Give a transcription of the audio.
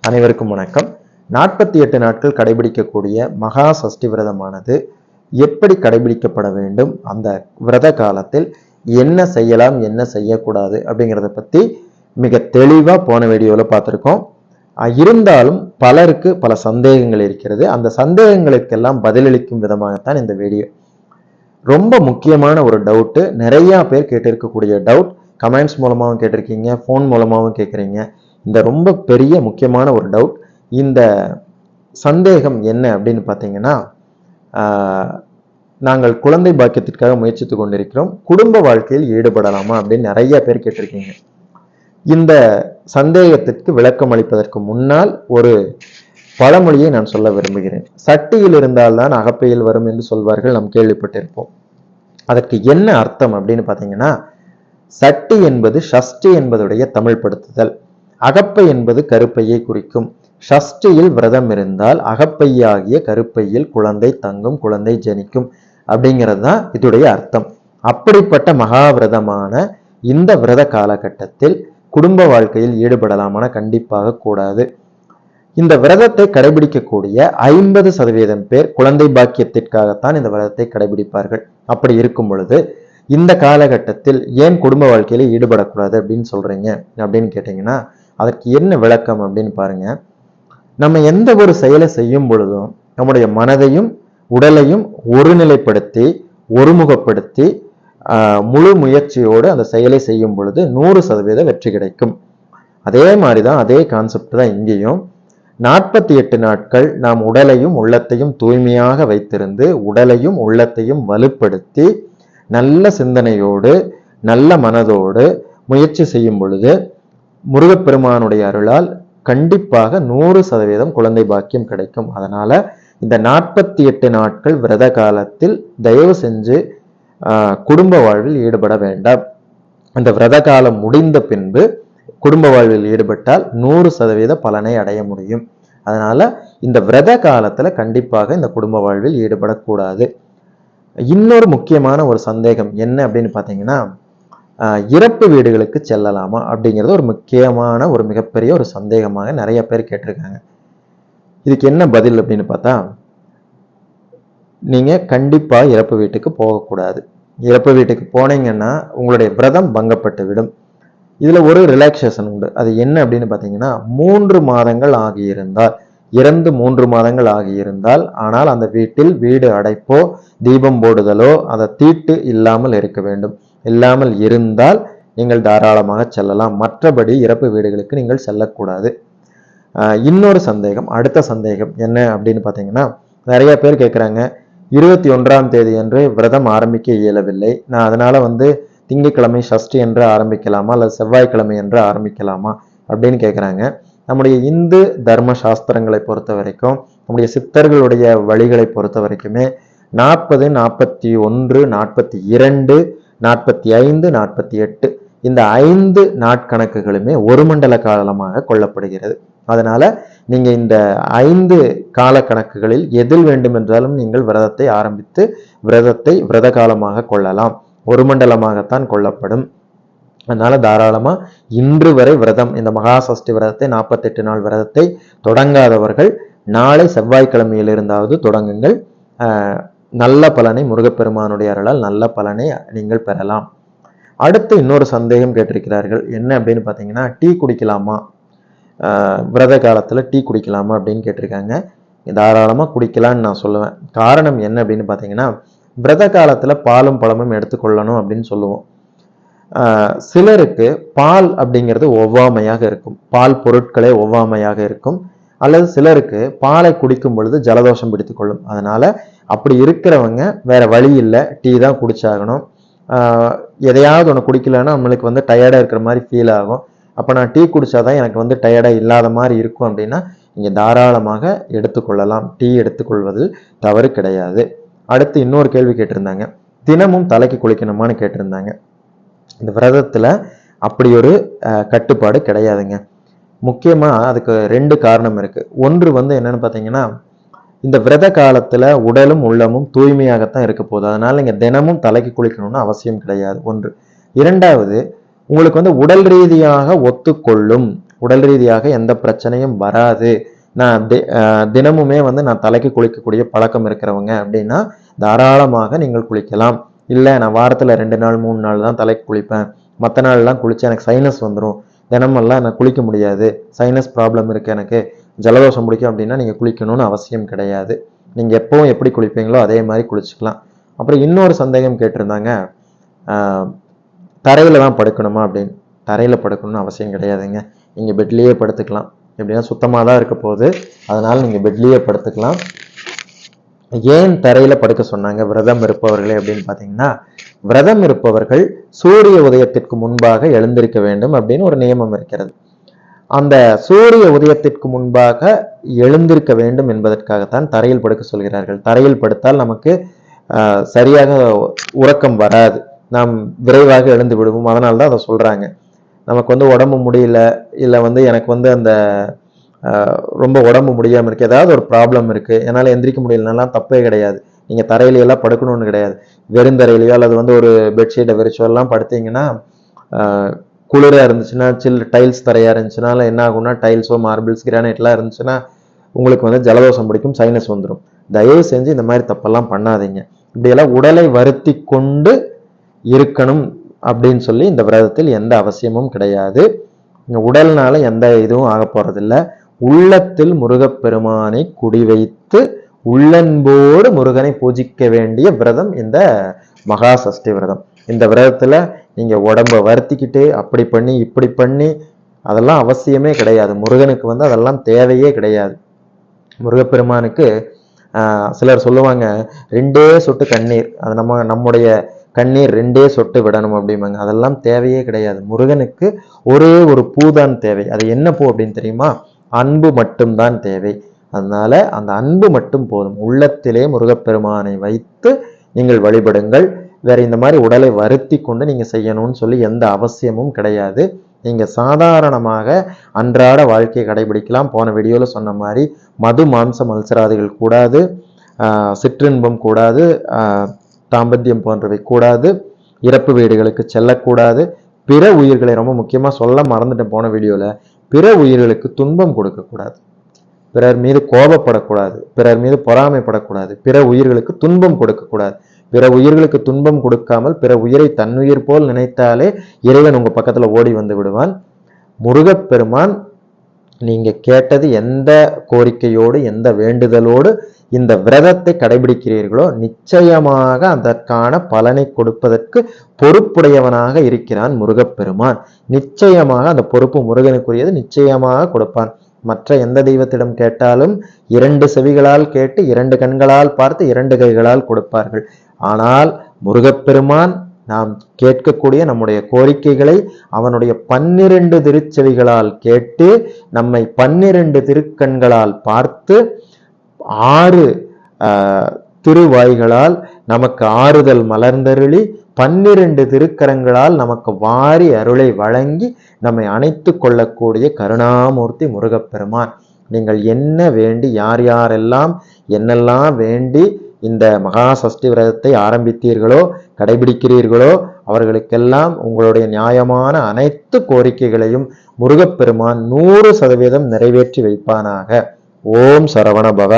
அனைவருக்கும் வணக்கம். நாற்பத்தி எட்டு நாட்கள் கடைபிடிக்கக்கூடிய மகா சஷ்டி விரதமானது எப்படி கடைபிடிக்கப்பட வேண்டும்? அந்த விரத காலத்தில் என்ன செய்யலாம் என்ன செய்யக்கூடாது அப்படிங்கிறத பற்றி மிக தெளிவாக போன வீடியோவில் பார்த்துருக்கோம். இருந்தாலும் பலருக்கு பல சந்தேகங்கள் இருக்கிறது. அந்த சந்தேகங்களுக்கெல்லாம் பதிலளிக்கும் விதமாகத்தான் இந்த வீடியோ. ரொம்ப முக்கியமான ஒரு டவுட்டு. நிறையா பேர் கேட்டிருக்கக்கூடிய டவுட். கமெண்ட்ஸ் மூலமாகவும் கேட்டிருக்கீங்க ஃபோன் மூலமாகவும் கேட்குறீங்க. இந்த ரொம்ப பெரிய முக்கியமான ஒரு டவுட் இந்த சந்தேகம் என்ன அப்படின்னு பார்த்தீங்கன்னா நாங்கள் குழந்தை பாக்கியத்திற்காக முயற்சித்து கொண்டிருக்கிறோம். குடும்ப வாழ்க்கையில் ஈடுபடலாமா அப்படின்னு நிறைய பேர் கேட்டிருக்கீங்க. இந்த சந்தேகத்திற்கு விளக்கம் அளிப்பதற்கு முன்னால் ஒரு பழமொழியை நான் சொல்ல விரும்புகிறேன். சட்டியில் இருந்தால்தான் அகப்பையில் வரும் என்று சொல்வார்கள் நாம் கேள்விப்பட்டிருப்போம். அதற்கு என்ன அர்த்தம் அப்படின்னு பார்த்தீங்கன்னா சட்டி என்பது ஷஷ்டி என்பதுடைய தமிழ் படுத்துதல். அகப்பை என்பது கருப்பையை குறிக்கும். ஷஷ்டியில் விரதம் இருந்தால் அகப்பையாகிய கருப்பையில் குழந்தை தங்கும் குழந்தை ஜனிக்கும் அப்படிங்கிறது தான் இதுடைய அர்த்தம். அப்படிப்பட்ட மகாவிரதமான இந்த விரத காலகட்டத்தில் குடும்ப வாழ்க்கையில் ஈடுபடலாமான கண்டிப்பாக கூடாது. இந்த விரதத்தை கடைபிடிக்கக்கூடிய ஐம்பது சதவீதம் பேர் குழந்தை பாக்கியத்திற்காகத்தான் இந்த விரதத்தை கடைபிடிப்பார்கள். அப்படி இருக்கும் பொழுது இந்த காலகட்டத்தில் ஏன் குடும்ப வாழ்க்கையில ஈடுபடக்கூடாது அப்படின்னு சொல்றீங்க? அப்படின்னு கேட்டிங்கன்னா அதற்கு என்ன விளக்கம் அப்படின்னு பாருங்க. நம்ம எந்த ஒரு செயலை செய்யும் பொழுதும் நம்முடைய மனதையும் உடலையும் ஒருநிலைப்படுத்தி ஒருமுகப்படுத்தி முழு முயற்சியோடு அந்த செயலை செய்யும் பொழுது நூறு சதவீத வெற்றி கிடைக்கும். அதே மாதிரி தான் அதே கான்செப்ட் தான் இங்கேயும். நாற்பத்தி எட்டு நாட்கள் நாம் உடலையும் உள்ளத்தையும் தூய்மையாக வைத்திருந்து உடலையும் உள்ளத்தையும் வலுப்படுத்தி நல்ல சிந்தனையோடு நல்ல மனதோடு முயற்சி செய்யும் பொழுது முருகப்பெருமானுடைய அருளால் கண்டிப்பாக நூறு சதவீதம் குழந்தை பாக்கியம் கிடைக்கும். அதனால இந்த நாற்பத்தி எட்டு நாட்கள் விரத காலத்தில் தயவு செஞ்சு குடும்ப வாழ்வில் ஈடுபட வேண்டாம். அந்த விரத காலம் முடிந்த பின்பு குடும்ப வாழ்வில் ஈடுபட்டால் நூறு சதவீத பலனை அடைய முடியும். அதனால இந்த விரத காலத்துல கண்டிப்பாக இந்த குடும்ப வாழ்வில் ஈடுபடக்கூடாது. இன்னொரு முக்கியமான ஒரு சந்தேகம் என்ன அப்படின்னு பார்த்தீங்கன்னா இறப்பு வீடுகளுக்கு செல்லலாமா அப்படிங்கிறது ஒரு முக்கியமான ஒரு மிகப்பெரிய ஒரு சந்தேகமாக நிறைய பேர் கேட்டிருக்காங்க. இதுக்கு என்ன பதில் அப்படின்னு பார்த்தா நீங்கள் கண்டிப்பாக இறப்பு வீட்டுக்கு போகக்கூடாது. இறப்பு வீட்டுக்கு போனீங்கன்னா உங்களுடைய விரதம் பங்கப்பட்டு விடும். இதில் ஒரு ரிலாக்ஸேஷன் உண்டு. அது என்ன அப்படின்னு பார்த்தீங்கன்னா மூன்று மாதங்கள் ஆகியிருந்தால். இறந்து மூன்று மாதங்கள் ஆகியிருந்தால் ஆனால் அந்த வீட்டில் வீடு அடைப்போ தீபம் போடுதலோ அந்த தீட்டு இல்லாமல் இருக்க வேண்டும். இல்லாமல் இருந்தால் நீங்கள் தாராளமாக செல்லலாம். மற்றபடி இறப்பு வீடுகளுக்கு நீங்கள் செல்லக்கூடாது. இன்னொரு சந்தேகம் அடுத்த சந்தேகம் என்ன அப்படின்னு பார்த்தீங்கன்னா நிறைய பேர் கேட்குறாங்க இருபத்தி ஒன்றாம் தேதி என்று விரதம் ஆரம்பிக்க இயலவில்லை. நான் அதனால வந்து திங்கட்கிழமை சஷ்டி என்று ஆரம்பிக்கலாமா அல்லது செவ்வாய்க்கிழமை என்று ஆரம்பிக்கலாமா அப்படின்னு கேட்குறாங்க. நம்முடைய இந்து தர்ம சாஸ்திரங்களை பொறுத்த வரைக்கும் நம்முடைய சித்தர்களுடைய வழிகளை பொறுத்த வரைக்குமே நாற்பது நாற்பத்தி ஒன்று நாற்பத்தி இரண்டு நாற்பத்தி ஐந்து நாற்பத்தி எட்டு இந்த ஐந்து நாட்கணக்குகளுமே ஒரு மண்டல காலமாக கொள்ளப்படுகிறது. அதனால நீங்க இந்த ஐந்து கால கணக்குகளில் எதில் வேண்டுமென்றாலும் நீங்கள் விரதத்தை ஆரம்பித்து விரதத்தை விரத காலமாக கொள்ளலாம். ஒரு மண்டலமாகத்தான் கொள்ளப்படும். அதனால தாராளமாக இன்று வரை விரதம் இந்த மகா சஷ்டி விரதத்தை நாற்பத்தெட்டு நாள் விரதத்தை தொடங்காதவர்கள் நாளை செவ்வாய்க்கிழமையிலிருந்தாவது தொடங்குங்கள். நல்ல பலனை முருகப்பெருமானுடைய அருளால் நல்ல பலனை நீங்கள் பெறலாம். அடுத்து இன்னொரு சந்தேகம் கேட்டிருக்கிறார்கள். என்ன அப்படின்னு பார்த்தீங்கன்னா டீ குடிக்கலாமா? விரத காலத்தில் டீ குடிக்கலாமா அப்படின்னு கேட்டிருக்காங்க. தாராளமாக குடிக்கலாம்னு நான் சொல்லுவேன். காரணம் என்ன அப்படின்னு பார்த்தீங்கன்னா விரத காலத்தில் பாலும் பழமும் எடுத்துக்கொள்ளணும் அப்படின்னு சொல்லுவோம். சிலருக்கு பால் அப்படிங்கிறது ஒவ்வாமையாக இருக்கும். பால் பொருட்களே ஒவ்வாமையாக இருக்கும். அல்லது சிலருக்கு பாலை குடிக்கும் பொழுது ஜலதோஷம் பிடித்துக்கொள்ளும் அதனால அப்படி இருக்கிறவங்க வேற வழி இல்லை. டீ தான் குடிச்சாகணும். எதையாவது ஒன்று குடிக்கலன்னா நம்மளுக்கு வந்து டயர்டாக இருக்கிற மாதிரி ஃபீல் ஆகும். அப்போ நான் டீ குடித்தாதான் எனக்கு வந்து டயர்டாக இல்லாத மாதிரி இருக்கும் அப்படின்னா நீங்கள் தாராளமாக எடுத்துக்கொள்ளலாம். டீ எடுத்துக்கொள்வதில் தவறு கிடையாது. அடுத்து இன்னொரு கேள்வி கேட்டிருந்தாங்க. தினமும் தலைக்கு குளிக்கணுமான்னு கேட்டிருந்தாங்க. இந்த விரதத்தில் அப்படி ஒரு கட்டுப்பாடு கிடையாதுங்க. முக்கியமாக அதுக்கு ரெண்டு காரணம் இருக்குது ஒன்று வந்து என்னென்னு பார்த்தீங்கன்னா இந்த விரத காலத்தில் உடலும் உள்ளமும் தூய்மையாகத்தான் இருக்க போகுது. அதனால நீங்கள் தினமும் தலைக்கு குளிக்கணும்னு அவசியம் கிடையாது. ஒன்று. இரண்டாவது உங்களுக்கு வந்து உடல் ரீதியாக ஒத்துக்கொள்ளும். உடல் ரீதியாக எந்த பிரச்சனையும் வராது. நான் தி- தினமுமே வந்து நான் தலைக்கு குளிக்கக்கூடிய பழக்கம் இருக்கிறவங்க அப்படின்னா தாராளமாக நீங்கள் குளிக்கலாம். இல்லை நான் வாரத்தில் ரெண்டு நாள் மூணு நாள் தான் தலைக்கு குளிப்பேன். மற்ற நாள்லாம் குளித்து எனக்கு சைனஸ் வந்துடும் தினமெல்லாம் நான் குளிக்க முடியாது. சைனஸ் ப்ராப்ளம் இருக்குது எனக்கு. ஜலதோஷம் பிடிக்கும் அப்படின்னா நீங்கள் குளிக்கணும்னு அவசியம் கிடையாது. நீங்கள் எப்போவும் எப்படி குளிப்பீங்களோ அதே மாதிரி குளிச்சுக்கலாம். அப்புறம் இன்னொரு சந்தேகம் கேட்டிருந்தாங்க. தரையில் தான் படுக்கணுமா அப்படின்னு. தரையில் படுக்கணும்னு அவசியம் கிடையாதுங்க. நீங்கள் பெட்லேயே படுத்துக்கலாம். எப்படின்னா சுத்தமாக தான் இருக்க போகுது. அதனால் நீங்கள் பெட்லேயே படுத்துக்கலாம். ஏன் தரையில் படுக்க சொன்னாங்க? விரதம் இருப்பவர்களே அப்படின்னு பார்த்தீங்கன்னா விரதம் இருப்பவர்கள் சூரிய உதயத்திற்கு முன்பாக எழுந்திருக்க வேண்டும் அப்படின்னு ஒரு நியமம் இருக்கிறது. அந்த சூரிய உதயத்திற்கு முன்பாக எழுந்திருக்க வேண்டும் என்பதற்காகத்தான் தரையில் படுக்க சொல்கிறார்கள். தரையில் படுத்தால் நமக்கு சரியாக உறக்கம் வராது. நாம் விரைவாக எழுந்து விடுவோம். அதனால தான் அதை சொல்றாங்க. நமக்கு வந்து உடம்பு முடியல இல்லை வந்து எனக்கு வந்து அந்த ரொம்ப உடம்பு முடியாமல் இருக்குது ஏதாவது ஒரு ப்ராப்ளம் இருக்குது என்னால் எந்திரிக்க முடியலனாலாம் தப்பே கிடையாது. நீங்கள் தரையிலையெல்லாம் படுக்கணும்னு கிடையாது. வெறுந்தரையிலையோ அல்லது வந்து ஒரு பெட்ஷீட்டை விரிச்சுவெல்லாம் படுத்தீங்கன்னா குளிராக இருந்துச்சுன்னா சில் டைல்ஸ் தரையாக இருந்துச்சுனால என்ன ஆகும்னா டைல்ஸோ மார்பிள்ஸ் கிரானைட்லாம் இருந்துச்சுன்னா உங்களுக்கு வந்து ஜலதோஷம் பிடிக்கும் சைனஸ் வந்துடும் தயவு செஞ்சு இந்த மாதிரி தப்பெல்லாம் பண்ணாதீங்க. இப்படியெல்லாம் உடலை வருத்தி கொண்டு இருக்கணும் அப்படின்னு சொல்லி இந்த விரதத்தில் எந்த அவசியமும் கிடையாது. உடல்னால எந்த இதுவும் ஆக போகிறதில்ல உள்ளத்தில் முருகப்பெருமானை குடி வைத்து உள்ளன்போடு முருகனை பூஜிக்க வேண்டிய விரதம் இந்த மகா சஷ்டி விரதம். இந்த விரதத்துல நீங்க உடம்ப வருத்திக்கிட்டு அப்படி பண்ணி இப்படி பண்ணி அதெல்லாம் அவசியமே கிடையாது. முருகனுக்கு வந்து அதெல்லாம் தேவையே கிடையாது. முருகப்பெருமானுக்கு சிலர் சொல்லுவாங்க ரெண்டே சொட்டு கண்ணீர். அது நம்ம நம்முடைய கண்ணீர் ரெண்டே சொட்டு விடணும் அப்படிம்பாங்க. அதெல்லாம் தேவையே கிடையாது. முருகனுக்கு ஒரே ஒரு பூ தான் தேவை. அது என்ன பூ அப்படின்னு தெரியுமா? அன்பு மட்டும்தான் தேவை. அதனால அந்த அன்பு மட்டும் போதும். உள்ளத்திலே முருகப்பெருமானை வைத்து நீங்கள் வழிபடுங்கள். வேற இந்த மாதிரி உடலை வருத்தி கொண்டு நீங்க செய்யணும்னு சொல்லி எந்த அவசியமும் கிடையாது. நீங்க சாதாரணமாக அன்றாட வாழ்க்கையை கடைபிடிக்கலாம். போன வீடியோவில் சொன்ன மாதிரி மது மாம்சம் அல்சராதிகள் கூடாது. சிற்றின்பம் கூடாது. தாம்பத்தியம் போன்றவை கூடாது. இறப்பு வீடுகளுக்கு செல்லக்கூடாது. பிற உயிர்களை ரொம்ப முக்கியமாக சொல்ல மறந்துட்டேன் போன வீடியோவில் பிற உயிர்களுக்கு துன்பம் கொடுக்கக்கூடாது. பிறர் மீது கோபப்படக்கூடாது. பிறர் மீது பொறாமைப்படக்கூடாது. பிற உயிர்களுக்கு துன்பம் கொடுக்கக்கூடாது. பிற உயிர்களுக்கு துன்பம் கொடுக்காமல் பிற உயிரை தன்னுயிர் போல் நினைத்தாலே இறைவன் உங்க பக்கத்துல ஓடி வந்து விடுவான். முருகப்பெருமான் நீங்கள் கேட்டது எந்த கோரிக்கையோடு எந்த வேண்டுதலோடு இந்த விரதத்தை கடைபிடிக்கிறீர்களோ நிச்சயமாக அதற்கான பலனை கொடுப்பதற்கு பொறுப்புடையவனாக இருக்கிறான் முருகப்பெருமான். நிச்சயமாக அந்த பொறுப்பு முருகனுக்குரியது நிச்சயமாக கொடுப்பான். மற்ற எந்த தெய்வத்திடம் கேட்டாலும் இரண்டு செவிகளால் கேட்டு இரண்டு கண்களால் பார்த்து இரண்டு கைகளால் கொடுப்பார்கள். ஆனால் முருகப்பெருமான் நாம் கேட்கக்கூடிய நம்முடைய கோரிக்கைகளை அவனுடைய பன்னிரண்டு திருச்செவிகளால் கேட்டு நம்மை பன்னிரண்டு திருக்கண்களால் பார்த்து ஆறு திருவாய்களால் நமக்கு ஆறுதல் மலர்ந்தருளி பன்னிரண்டு திருக்கரங்களால் நமக்கு வாரி அருளை வழங்கி நம்மை அணைத்து கொள்ளக்கூடிய கருணாமூர்த்தி முருகப்பெருமான். நீங்கள் என்ன வேண்டி யார் யாரெல்லாம் என்னெல்லாம் வேண்டி இந்த மகா சஷ்டி விரதத்தை ஆரம்பித்தீர்களோ கடைபிடிக்கிறீர்களோ அவர்களுக்கெல்லாம் உங்களுடைய நியாயமான அனைத்து கோரிக்கைகளையும் முருகப்பெருமான் நூறு சதவீதம் நிறைவேற்றி வைப்பானாக. ஓம் சரவண பவ.